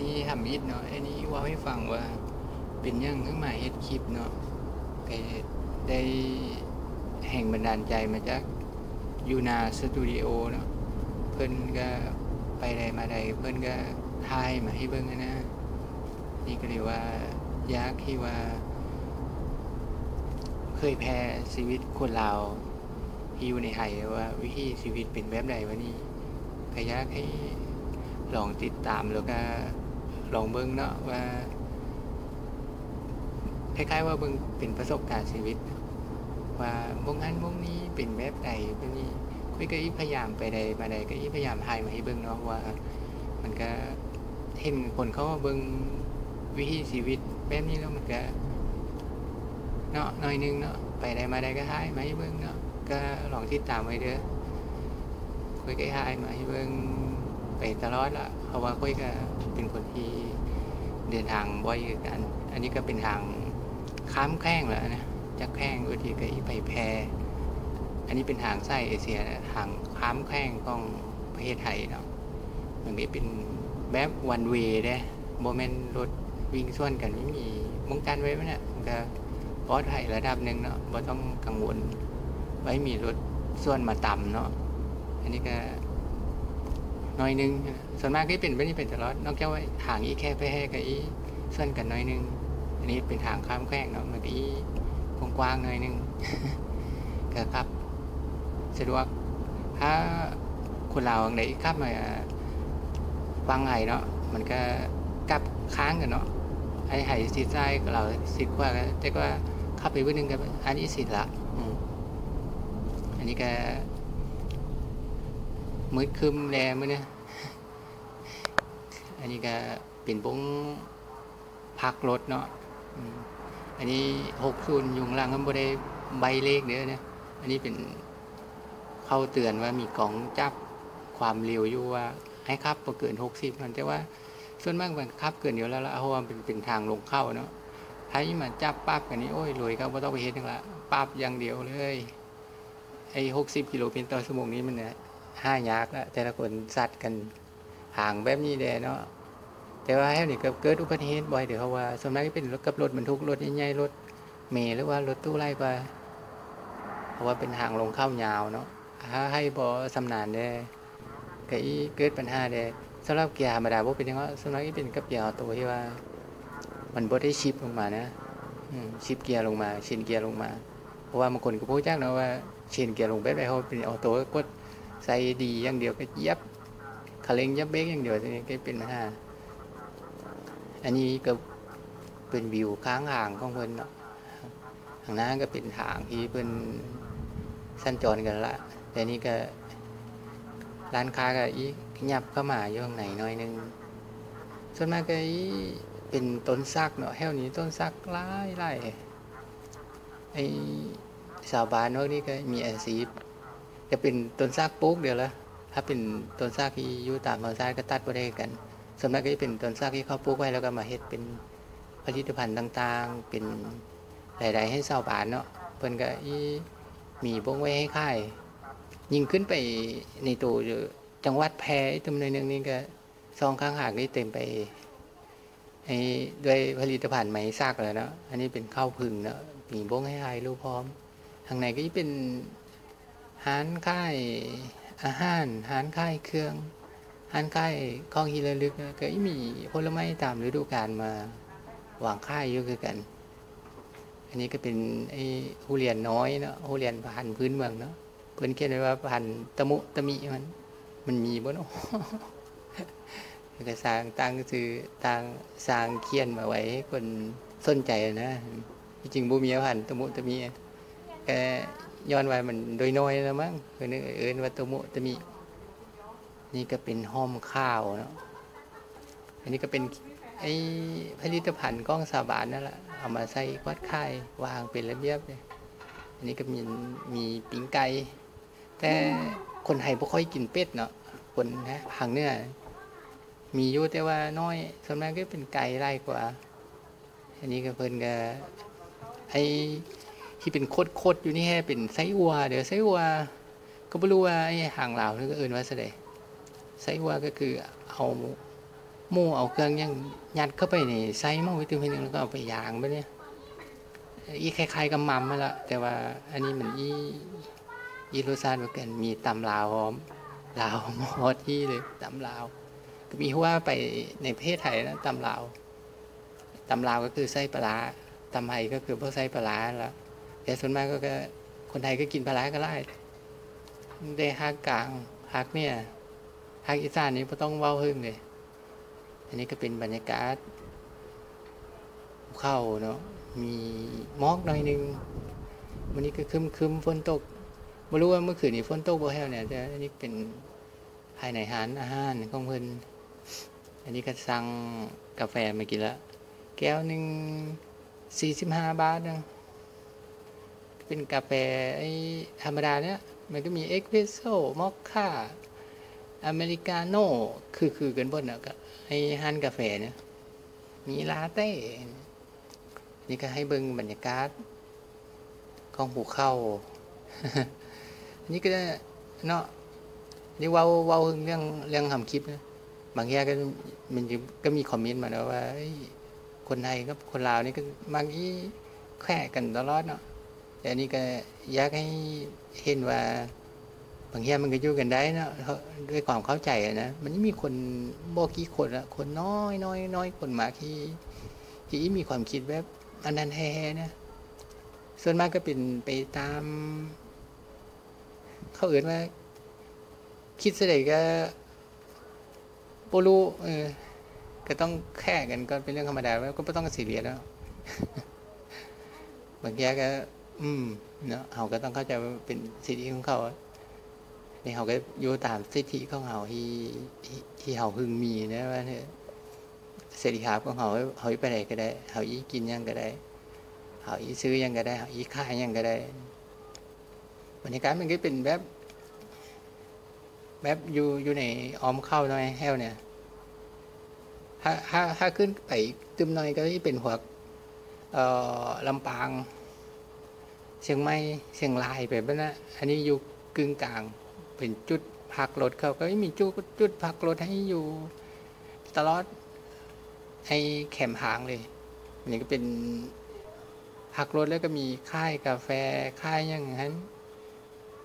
นี่ทำอิดเนาะไอันนี้ว่าให้ฟังว่าเป็นหยังขึ้นมาเฮ็ดคลิปเนาะก็ได้แห่งบันดาลใจมาจากยูนาสตูดิโอเนาะเพิ่นก็ไปใดมาใดเพิ่นก็ถ่ายมาให้เบิ่งอะนะ นี่ก็เรียกว่ายากที่ว่า เคยแพ้ชีวิตคนลาวที่อยู่ในไทยว่าวิธีชีวิตเป็นแบบใดวะนี่ก็ยากให้ลองติดตามแล้วก็ ลองเบิ่งเนาะว่าคล้ายๆว่าเบิ่งเป็นประสบการณ์ชีวิต ว่าบงนั้นบงนี้เป็นแบบใดแบบนี้คุยก็อีพยายามไปใดมาใดก็อีพยายามถ่ายมาให้เบิ่งเนาะว่า มันก็เห็นคนเขามาเบิ่งวิธีชีวิตแบบนี้แล้วมันก็เนาะหน่อยนึงเนาะไปใดมาใดก็ถ่ายมาให้เบิ่งเนาะก็ลองติดตามไว้เด้อคุยก็ถ่ายมาให้เบิ่ง ไปตลอดละเพราะว่าคุยก็เป็นคนที่เดินทางบ่อยกัน อันนี้ก็เป็นทางข้ามแข้งแล้วนะจากแข้งอุทีก็อีไปแพรอันนี้เป็นทางไส้เอเชียนะทางข้ามแข้งของประเทศไทยเนาะมันก็เป็นแบบวันเวย์เด้โมเมนต์รถวิ่งส่วนกันไม่มีมงกันไว้ไหมเนี่ยมันก็ปลอดภัยระดับหนึ่งเนาะบ่ต้องกังวลไว้มีรถส่วนมาต่ำเนาะอันนี้ก็ น้อยหนึงส่วนมากที่เป็นแบบนี้เป็นตลอดนอกจากว่าทางอีแค่ไปให้กับอีส่วนกันน้อยหนึง อันนี้เป็นทางข้ามแควงเนาะมันก็อีกว้างๆหน่อยหนึงก็ครับ สะดวกถ้าคนเราอังไหนขับมาฟังไห้เนาะมันก็กลับค้างกันเนาะไอ้ไห้สิดซ้ายก็เราสิดขวาก็แต่ว่าขับไปวันหนึงกับอันนี้สิดละอันนี้ก็ มืดคึมแลมื้อเนี่ยอันนี้ก็เป็นปงพักรถเนาะอันนี้หกศูนย์ยุงล่างมันบ่ได้ใบเลขเด้อเนี่ยอันนี้เป็นเข้าเตือนว่ามีกล่องจับความเร็วอยู่ว่าให้ขับเกินหกสิบมันแต่ว่าส่วนมากมันขับเกินอยู่แล้วละเพราะว่าเป็นเป็นทางลงเข้าเนาะถ้ายิ่มาจับปั๊บกันนี้โอ้ยรวยก็บ่ต้องไปเฮ็ดหยังละปั๊บอย่างเดียวเลยไอ้หกสิบกิโลเมตรต่อชั่วโมงนี้มันเนี่ย ห้ายากแล้วแต่ละคนสัตว์กันห่างแบบนี้แดเนาะแต่ว่าแค่นี้ก็เกิดอุบัติเหตุบ่อยเดี๋ยวเขาว่าส่วนมากก็เป็นรถกับรถบรรทุกรถใหญ่ๆรถเมล์หรือว่ารถตู้ไล่ไปเพราะว่าเป็นทางลงเข้ายาวเนาะถ้าให้บ่สำนานได้ก็อีเกิดปัญหาได้สำหรับเกียร์ธรรมดาบ่เป็นยังว่าส่วนมากอีเป็นกับเกียร์ออโต้ที่ว่า มันบ่ได้ชิปลงมานะชิปเกียร์ลงมาชินเกียร์ลงมา เพราะว่าบางคนก็พูดจ้างนะว่าเชนเกียร์ลงเบสไปเขาเป็นออโต้กด ใส่ดีอย่างเดียวก็เย็บคาเร่งเย็บเบรกอย่างเดียวนี้ก็เป็นปัญหาอันนี้ก็เป็นวิวค้างห่างของเพิ่นเนาะทางหน้าก็เป็นทางที่เพิ่นสั้นจรกันละแต่นี่ก็ร้านค้าก็อียับเข้ามาอยู่ข้างในหน่อยหนึงส่วนมากก็อีเป็นต้นซักเนาะแถวนี้ต้นซักหลายหลายไอ้ชาวบ้านพวกนี้ก็มีอาชีพ จะเป็นต้นซากปลูกเดียวละถ้าเป็นต้นซากที่อยู่ตามธรรมชาติก็ตัดบ่ได้กันส่วนมากก็จะเป็นต้นซากที่เขาปลูกไว้แล้วก็มาเฮ็ดเป็นผลิตภัณฑ์ต่างๆ เป็นรายได้ให้ชาวบ้านเนาะเพิ่นก็อีมีพวกไว้ให้ขายยิ่งขึ้นไปในตัวจังหวัดแพร่ตำบลหนึงนี่ก็ซองข้างหางนี่เต็มไปไอ้ด้วยผลิตภัณฑ์ไหมซักแล้วเนาะอันนี้เป็นข้าวพึ่งเนาะมีบงให้ถ่ายรูปพร้อมทางในก็จะเป็น ร้านค่ายอาหารร้านค่ายเครื่องร้านค่ายของฮิระลึกก็มีผลไม้ตามฤดูกาลมาวางค่ายอยู่คือกัน อันนี้ก็เป็นไอ้ผู้เรียนน้อยเนาะผู้เรียนพันธุ์พื้นเมืองเนาะเพิ่นเขียนไว้ว่าพันธุ์ตะมุตะมิมันมันมีบ่เนาะก็สร้างตั้งชื่อตั้งสร้างเขียนมาไว้ให้คนสนใจนะจริงบ่มีพันธุ์ตะมุตะมิก็ ย้อนว่ามันโดยน้อยแล้วมั้งเพิ่นเอินว่าตะมุตะมินี่ก็เป็นห้อมข้าวเนาะอันนี้ก็เป็นไอ้ผลิตภัณฑ์กล้องสาบานนั่นแหละเอามาใส่วัดค่วางเป็นระเบียบเลยอันนี้ก็มีมีปิ้งไก่แต่คนไทยบ่ค่อยกินเป็ดเนาะคนนะทางเนื้อมีอยู่แต่ว่าน้อยส่วนมากก็เป็นไก่ไร่กว่า อันนี้ก็เพิ่นก็ไอ ที่เป็นโคตรๆอยู่นี่แฮะเป็นไส้อัว เดี๋ยวไส้อัวก็บ่รู้ว่าไอ้หางลาวนี่ก็เอิ้นว่าซะใดไส้อัวก็คือเอาหมูเอาเครื่องยังยัดเข้าไปในไส้หม้อไว้ตัวนึงแล้วก็เอาไปยางไปเนี่ยอีคล้ายๆกับมัมมาละแต่ว่าอันนี้มันอีอีรสชาติเหมือนกันมีตำลาวหอมลาวหมอที่เลยตำลาวก็มีว่าไปในประเทศไทยนะตำลาวตำลาวก็คือไส้ปลาตำไทยก็คือพวกไส้ปลาแล้ว แต่ส่วนมากก็คนไทยก็กินปลาก็ได้ได้ฮักกลางฮักเนี่ยฮักอีสานนี่ก็ต้องเว้าหึ่งเลยอันนี้ก็เป็นบรรยากาศเข้าเนาะมีมอกหน่อยนึงวันนี้ก็คึมคึมฝนตกไม่รู้ว่าเมื่อคืนนี้ฝนตกบ่แห้วเนี่ยแต่อันนี้เป็นภายในหารอาหารของเพิ่นอันนี้ก็สั่งกาแฟมากินละแก้วหนึ่งสี่สิบห้าบาทนะ เป็นกาแฟไอ้ธรรมดาเนี่ยมันก็มีเอ็กเพรสโซ่มอคค่าอเมริกาโน่คือคือกันบนนะก็ให้ฮันกาแฟเนี่ยมีลาเต้ นี่ก็ให้เบิ่งบรรยากาศของภูเขาอันนี้ก็เนาะนี่ว้าว้าเรื่องเรื่องทำคลิปนะบางแย่ก็มันก็มีคอมเมนต์มาแล้วว่าคนไทยกับคนลาวนี่ก็บางทีแข่กันตลอดเนาะ แต่นนี้ก็อยากให้เห็นว่าบางทีมันก็อยู่กันได้เนาะด้วยความเข้าใจนะมันมีคนบ่กี่คนละคนน้อยน้อยน้อยคนมากที่ที่มีความคิดแบบอันนั้นแฮ่ๆนะส่วนมากก็เป็นไปตาม เขาเอื่นว่า คิดเสด็จก็ปรู้เออก็ต้องแค่กันก็เป็นเรื่องธรรมดาแล้วก็ไม่ต้องซีเรียแล้วบางทีก็ อืมเนาะเขาก็ต้องเข้าใจว่าเป็นสิทธิของเขานี่เขาก็อยู่ตามสิทธิของเขาที่ที่เขาพึงมีนะว่าเนี่ยเสรีภาพของเขาเขาไปไหนก็ได้เขาอีกินยังก็ได้เขาอีซื้อยังก็ได้เขาอีขายยังก็ได้บรรยากาศมันก็เป็นแบบ แบบอยู่อยู่ในออมเข้าหน่อยแห้วเนี่ย ถ้าถ้าถ้าขึ้นไปตึมหน่อยก็ที่เป็นหัวเอ่อลำปาง เชียงใหม่เชียงรายแบบนั้นนะอันนี้อยู่กึ่งกลางเป็นจุดพักรถเขาก็มีจุดจุดพักรถให้อยู่ ตลอดให้แคมหางเลยอันนี้ก็เป็นพักรถแล้วก็มีค่ายกาแฟค่ายอย่างนั้น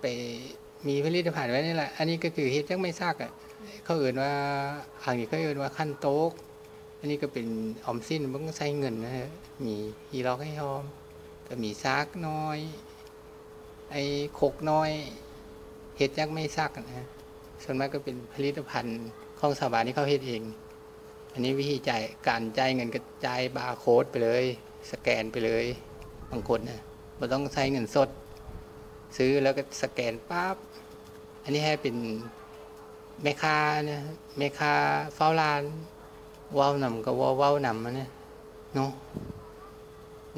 ไปมีผลิตภัณฑ์ไว้นี่แหละ อันนี้ก็คือเฮ็ดยังไม่ซากอะเขาเอ่นว่าทางนี้เขาเอ่นว่าขั้นโต๊ก อันนี้ก็เป็นออมสินมันก็ใส่เงินนะฮะมีฮีล็อกให้หอม ก็มีซากน้อย ไอ้โคกน้อยเฮ็ดยังไม่ซักนะฮะส่วนมากก็เป็นผลิตภัณฑ์ของสถาบันที่เขาเฮ็ดเอง อันนี้วิธีจ่ายการจ่ายเงินก็จ่ายบาร์โค้ดไปเลย สแกนไปเลยบางคนนะมันต้องใช้เงินสด ซื้อแล้วก็สแกนปั๊บอันนี้ให้เป็นแม่ค้าเนี่ยแม่ค้าเฝ้าร้านว้าวนำก็ว้าว้าวนำมันเนี่ยเนาะ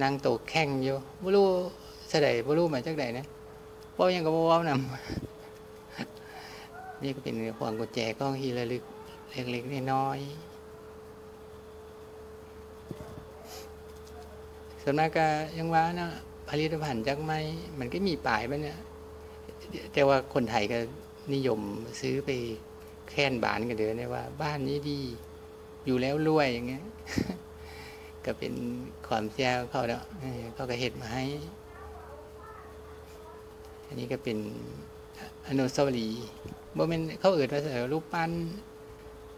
นั่งโตแข่งอยู่บ่รู้เสดบ่รู้มาจากไหนนะเว้ายังก็บ่ว้าวนำนี่ก็เป็นพวงกุญแจกล้องที่ระลึกเล็กๆน้อยๆส่วนมากก็ยังว่านะผลิตภัณฑ์จากไม้มันก็มีป่ายมันเนี่ยแต่ว่าคนไทยก็นิยมซื้อไปแค้นบานกันเดือเนี่ยว่า บ้านนี้ดี อยู่แล้วรวยอย่างเงี้ย ก็เป็นความแจ้วเขาเนาะเขาก็เห็ดมาให้ อันนี้ก็เป็นอนุสาวรีย์โมเมนเขาเอ่ยว่าเออรูปปั้น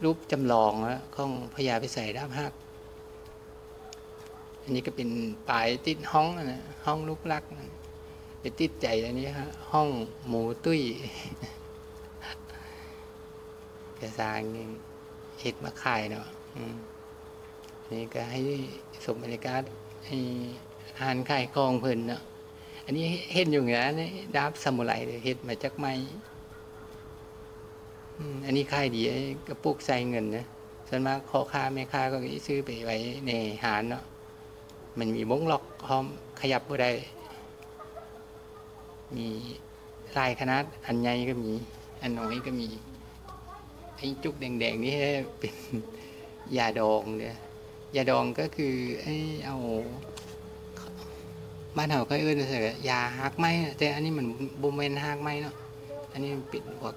รูปจำลองของพญาพิสัยดาบหัก อันนี้ก็เป็นปลายติดห้องนะห้องลูกลักไปติดใจอันนี้ฮะห้องหมูตุ้ยกระซางเห็ดมาขายเนาะอืม นี่ก็ให้สมบรรกาศให้อาหารขายกองเพิ่นเนาะอันนี้เห็นอยู่นะนี่ดาบซามูไรเห็ดมาจากไม้อันนี้ขายดีกระปุกใส่เงินนะส่วนมากพ่อค้าแม่ค้าก็ซื้อไปไว้ในหารเนาะมันมีบงล็อกพร้อมขยับบ่ได้มีลายขนาดอันใหญ่ก็มี อันน้อยก็มีไอ้จุกแดงๆนี่เป็นยาดองเนี่ย ยาดองก็คือไอ้เอาบ้านเฮาก็เอิ้นว่ายาฮักไม้แต่อันนี้มันบ่แม่นฮักไม้เนาะอันนี้มันเป็นพวก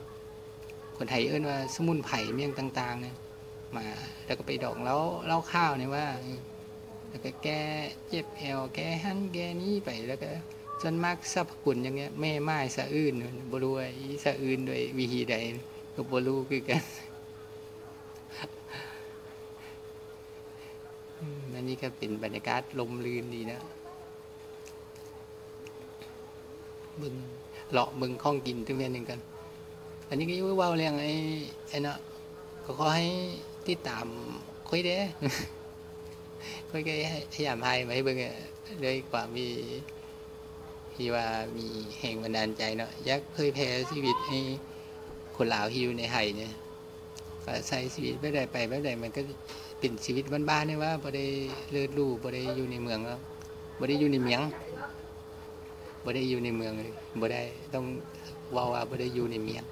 คนไทยเอิ้นว่าสมุนไพรเมี่ยงต่างๆเนี่ยมาแล้วก็ไปดองเหล้าเล้าข้าวเนี่ยว่า แล้วก็แก้เจ็บแอวแก้หันแก้นี้ไปแล้วก็ส่วนมากสรรพคุณอย่างเงี้ยแม่ไม้สะอื้นบรว่าอีสะอื้นด้วยวิธีใดก็บรู้คือกัน อันนี้ก็เป็นบรรยากาศลมลื่นดีนะบึงเลาะบึงข้องกินตัวเมียนหนึ่งกัน อันนี้ก็อยุ่งว่าเรื่องไอ้ไอ้นะก็ขอให้ติดตามคุยเด้คุยก็พยายามให้มาให้เบิ่งอะด้วยความมีที่ว่ามีแห่งบันดาลใจเนาะยักเคยแพ้ชีวิตให้คนลาวที่อยู่ในไห้เนี่ยก็ใช้ชีวิตไม่ได้ไปไม่ได้มันก็ เป็นชีวิตบ้านๆเนี่ยว่าบ่ได้เลิศลู่บ่ได้อยู่ในเมืองแล้วบ่ได้อยู่ในเมียงบ่ได้อยู่ในเมืองเลยบ่ได้ต้องว่าว่าบ่ได้อยู่ในเมียง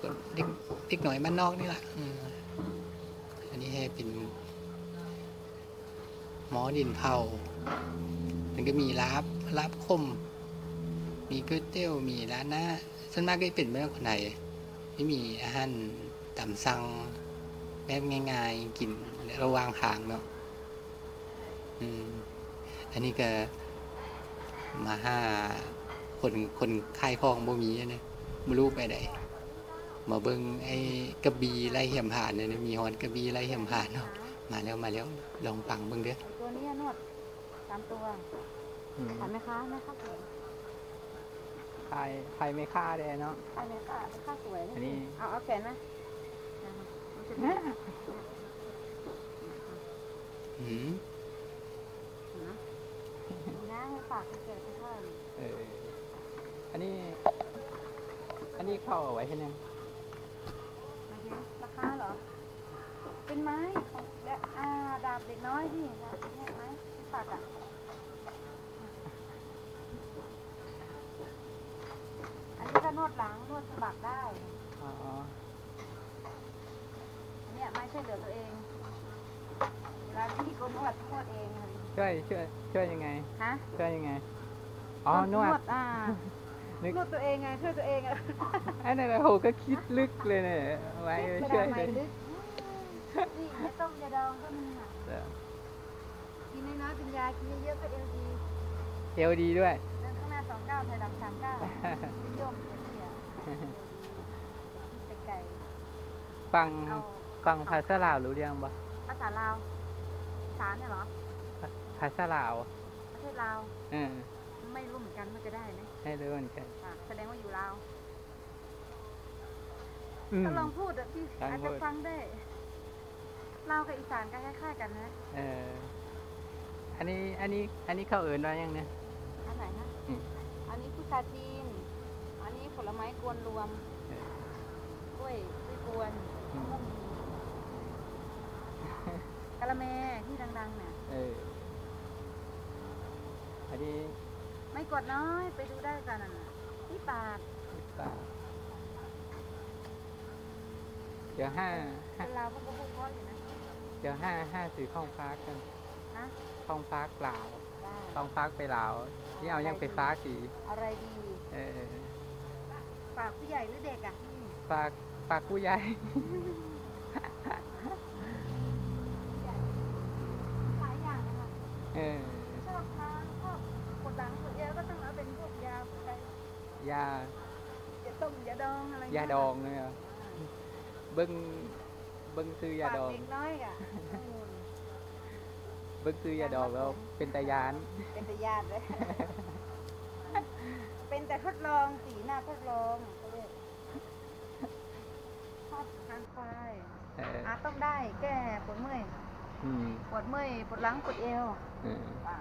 ก็เด็กเด็กหน่อยบ้านนอกนี่ละอันนี้ให้เป็นหมอดินเผามันก็มีลาบลาบคม มีก๋วยเตี๋ยวมีร้านหน้าส่วนมากก็เป็นเมืองคนไหนไม่มีอาหารตามสั่ง แบบง่าย ๆ กินระหวางทางเนาะอืมอันนี้ก็มาห้าคนคนค่ายคลองบ่มีอะเนี่ยบ่รู้ไปไหนมาเบิ่งไอ้กระบี่ไล่เหี่ยมผ่านเนี่ยมีฮอนกระบี่ไล่เหี่ยมผ่านเนาะมาแล้วมาแล้วลองฟังเบิ่งเด้อตัวนี้นวดสามตัวขายไหมคะแม่ค้าสวยใครใครไม่ค่าได้เนาะขายไหมคะแม่ค้าสวยอันนี้เอาเอาแขนไหมนะคะรู้สึกไหมอืมนะดีนะให้ฝากเกิดไปค่อยเออ อันนี้ อันนี้เข้าเอาไว้ให้ยังมาเห็นราคาเหรอ เป็นไม้ของและอ่าดาบเด็กน้อยที่ดาบเนี่ยไม้ที่ฝากอะอันนี้ก็นวดหลังนวดสะบักได้ อ๋ออันเนี้ย ไม้ช่วยเหลือตัวเองเวลาที่คนนวดนวดเองค่ะช่วยช่วยช่วยยังไงฮะช่วยยังไงอ๋อนวดอ่านึกนวดตัวเองไงช่วยตัวเองอะอันนั้นโหก็คิดลึกเลยเนี่ยไว้ไม่ช่ได้วยไหมลึกนี่ไม่ต้มยาดองก็มีอะกินน้อยๆเป็นยากินเยอะๆก็เอลดีเอวดีด้วยเดินข้างหน้าสองเก้าถอยหลังสามเก้านิยมเสียไก่ฟังเอา ฟังภาษาลาวรู้เรื่องปะภาษาลาวสารเนี่ยเหรอ ภาษาลาว ประเทศลาวเออไม่รู้เหมือนกันว่าจะได้ไหมให้รู้เหมือนกันอะแสดงว่าอยู่ลาวอืมก็ลองพูดอะพี่ลองอาจพูจะดฟังได้ลาวกับอีสานก็คล้ายๆกันนะ เออ อันนี้ อันนี้ อันนี้เขาเอินว่ายังเนี่ยอันไหนนะอืมอันนี้พุทราจีน อันนี้ผลไม้กวนรวมเออกล้วยกล้วยกวนอืมมะม่วงกะละแมที่ดังๆเนี่ยเอออันนี้ไม่กดน้อยไปดูได้กันน่ะที่ปากปลาเดี๋ยวห้าห้าเป็นลาวพวกก็พูดเพราะอยู่นะเดี๋ยวห้าห้าสื่อข้องพักกันนะข้องพักลาวได้ข้องพักไปลาวนี่เอายังไปฟ้ากสีอะไรดี เออฝากผู้ใหญ่หรือเด็กอะอืมฝากฝากผู้ใหญ่ หลายอย่างนะคะ เออชอบทานชอบปวดหลังปวดเยอะก็ต้องเอาเป็นพวกยาพวกอะไรยายาต้มยาดองอะไรยาดองเลยเหรอเบิ้งเบิ้งซื้อยาดองฝกเด็กน้อยอะอืมเบิ้งซื้อยาดองแล้วเป็นตายาน เป็นแต่ญาติเลยเป็นแต่ทดลองสีหน้าทดลองเขาเรียกชอบทานควายเอออะต้องได้แก้ปวดเมื่อยอืม ปวดเมื่อยปวดหลังปวดเอวเอออะ